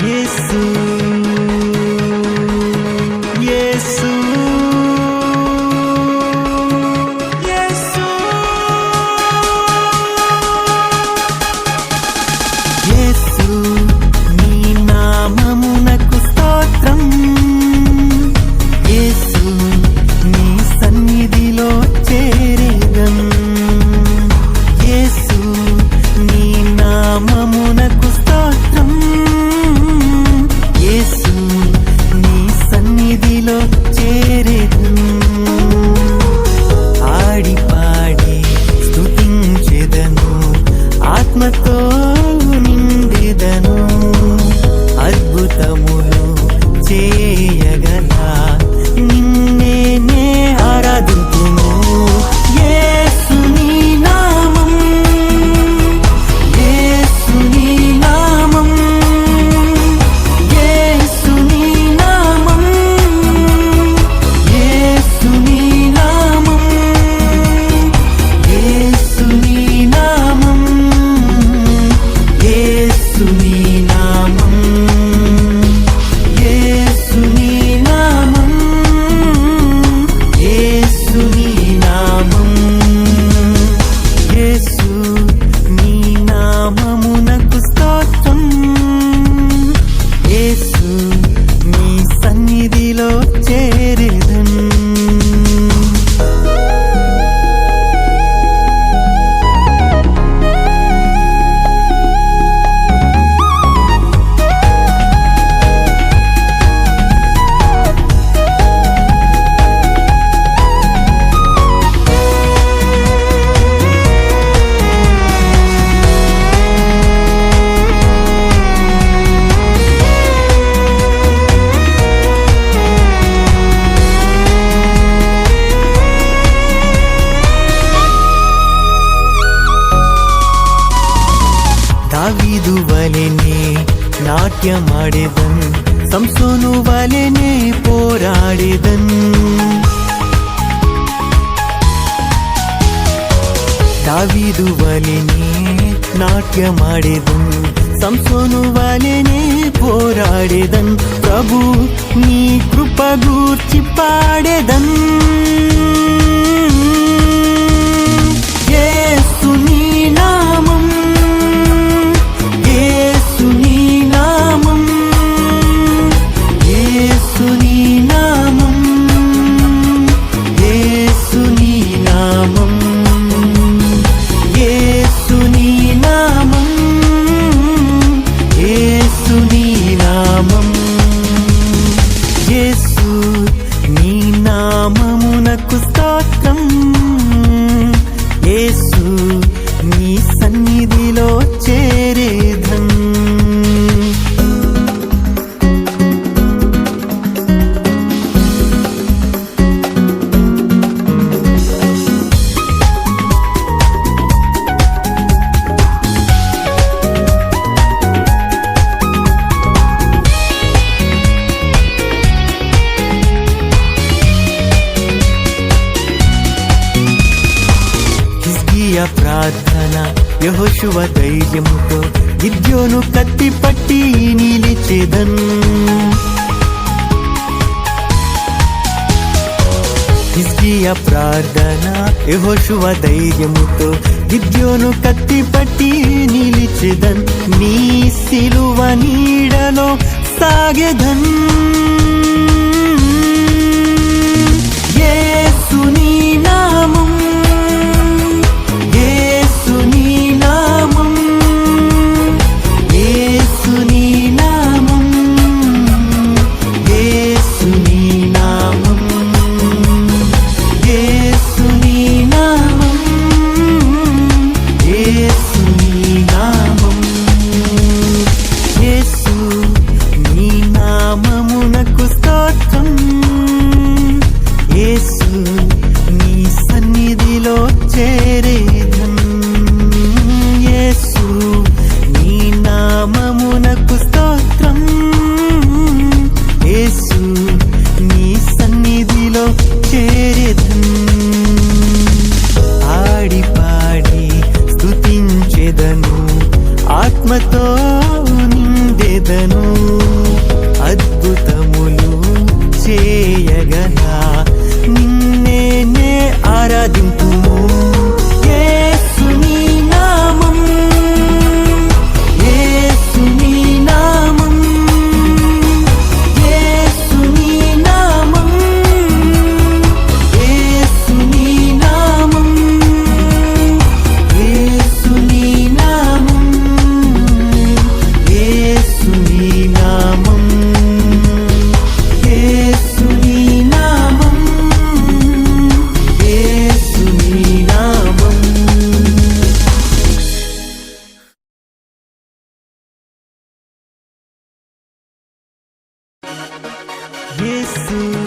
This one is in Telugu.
Yesu. ছিল ತ್ಯಾಜ್ಯ ಮಾಡಿದನ್ ಸಂಸೋನು ವಾಲೆನೆ ಪೋರಾಡಿದನ್ ದಾವಿದು ವಾಲೆನೆ ನಾಟ್ಯ ಮಾಡಿದನ್ ಸಂಸೋನು ವಾಲೆನೆ ಪೋರಾಡಿದನ್ ಪ್ರಭು ನೀ ಕೃಪಗೂರ್ಚಿ ಪಾಡೆದನ್ స్వీయ ప్రార్థన యహోశువ ధైర్యంతో గిద్యోను కత్తి పట్టి నిలిచెదన్ హిజ్కియ ప్రార్థన యహోశువ ధైర్యముతో గిద్యోను కత్తి పట్టి నిలిచెదన్ నీ సిలువ నీడలో సాగెదన్ ತೆಗೆದನು Jesus.